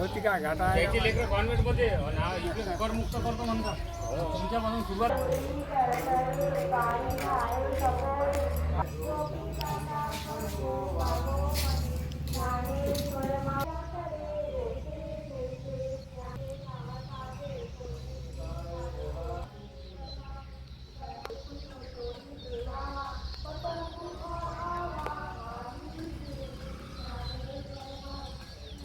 का घाटा आहे त्याची लेकरं कॉन्व्हेंटमध्ये आणि इकडे करमुक्त करतो म्हणतात तुमच्यापासून सुरुवात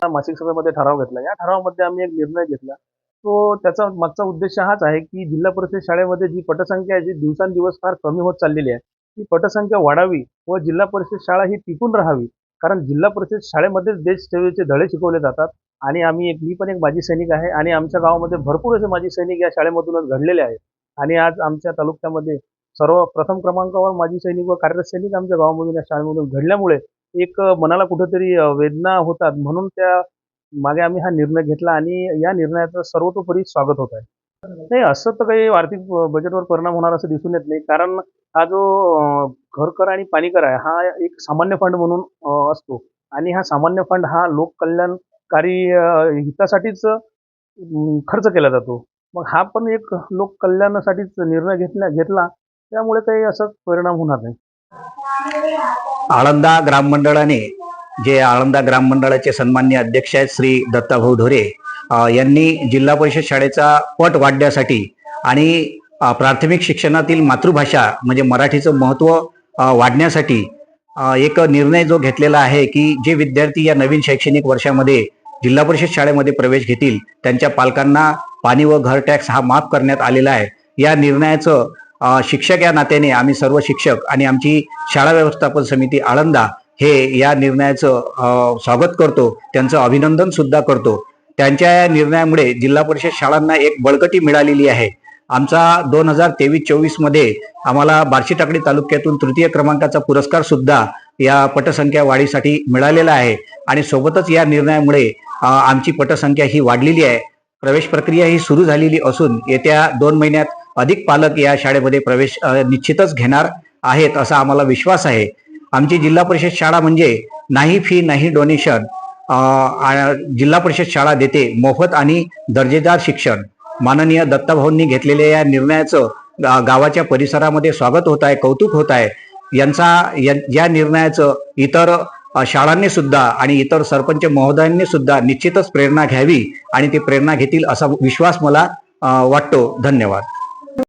मासिक सभेमध्ये ठराव घेतला. या ठरावामध्ये आम्ही एक निर्णय घेतला. तो त्याचा मागचा उद्देश हाच आहे की जिल्हा परिषद शाळेमध्ये जी पटसंख्या आहे जी दिवसांदिवस फार कमी होत चाललेली आहे ती पटसंख्या वाढावी व जिल्हा परिषद शाळा ही टिकून राहावी. कारण जिल्हा परिषद शाळेमध्येच देशसेवेचे धडे शिकवले जातात आणि आम्ही एक मी पण एक माजी सैनिक आहे आणि आमच्या गावामध्ये भरपूर असे माजी सैनिक या शाळेमधूनच घडलेले आहेत. आणि आज आमच्या तालुक्यामध्ये सर्व प्रथम क्रमांकावर माजी सैनिक व कार्यरत सैनिक आमच्या गावामधून या शाळेमधून घडल्यामुळे एक मनाला कुठेतरी वेदना होतात. म्हणून त्या मागे आम्ही हा निर्णय घेतला आणि या निर्णयाचं सर्वतोपरी स्वागत होत आहे. नाही असं तर काही आर्थिक बजेटवर परिणाम होणार असं दिसून येत नाही. कारण हा जो घरकर आणि पाणीकर आहे हा एक सामान्य फंड म्हणून असतो. आणि हा सामान्य फंड हा लोककल्याणकारी हितासाठीच खर्च केला जातो. मग हा पण एक लोककल्याणासाठीच निर्णय घेतला घेतला. त्यामुळे काही असं परिणाम होणार नाही. आळंदा ग्राममंडळाने जे आळंदा ग्राममंडळाचे सन्मान्य अध्यक्ष आहेत श्री दत्ताभाऊ ढोरे यांनी जिल्हा परिषद शाळेचा पट वाढण्यासाठी आणि प्राथमिक शिक्षणातील मातृभाषा म्हणजे मराठीचं महत्त्व वाढण्यासाठी एक निर्णय जो घेतलेला आहे की जे विद्यार्थी या नवीन शैक्षणिक वर्षामध्ये जिल्हा परिषद शाळेमध्ये प्रवेश घेतील त्यांच्या पालकांना पाणी व घर टॅक्स हा माफ करण्यात आलेला आहे. या निर्णयाचं शिक्षक या नात्याने आम्ही सर्व शिक्षक आणि आमची शाळा व्यवस्थापन समिती आळंदा हे या निर्णयाचं स्वागत करतो. त्यांचं अभिनंदन सुद्धा करतो. त्यांच्या या निर्णयामुळे जिल्हा परिषद शाळांना एक बळकटी मिळालेली आहे. आमचा दोन हजार तेवीस चोवीसमध्ये आम्हाला बार्शी टाकडी तालुक्यातून तृतीय क्रमांकाचा पुरस्कार सुद्धा या पटसंख्या वाढीसाठी मिळालेला आहे. आणि सोबतच या निर्णयामुळे आमची पटसंख्या ही वाढलेली आहे. प्रवेश प्रक्रिया ही सुरू झालेली असून येत्या दोन महिन्यात अधिक पालक या शाळेमध्ये प्रवेश निश्चितच घेणार आहेत असा आम्हाला विश्वास आहे. आमची जिल्हा परिषद शाळा म्हणजे नाही फी नाही डोनेशन जिल्हा परिषद शाळा देते मोफत आणि दर्जेदार शिक्षण. माननीय दत्ताभाऊंनी घेतलेल्या या निर्णयाचं गावाच्या परिसरामध्ये स्वागत होत आहे कौतुक होत आहे. यांचा या- निर्णयाचं इतर शाळांनी सुद्धा आणि इतर सरपंच महोदयांनी सुद्धा निश्चितच प्रेरणा घ्यावी आणि ती प्रेरणा घेतील असा विश्वास मला वाटतो. धन्यवाद.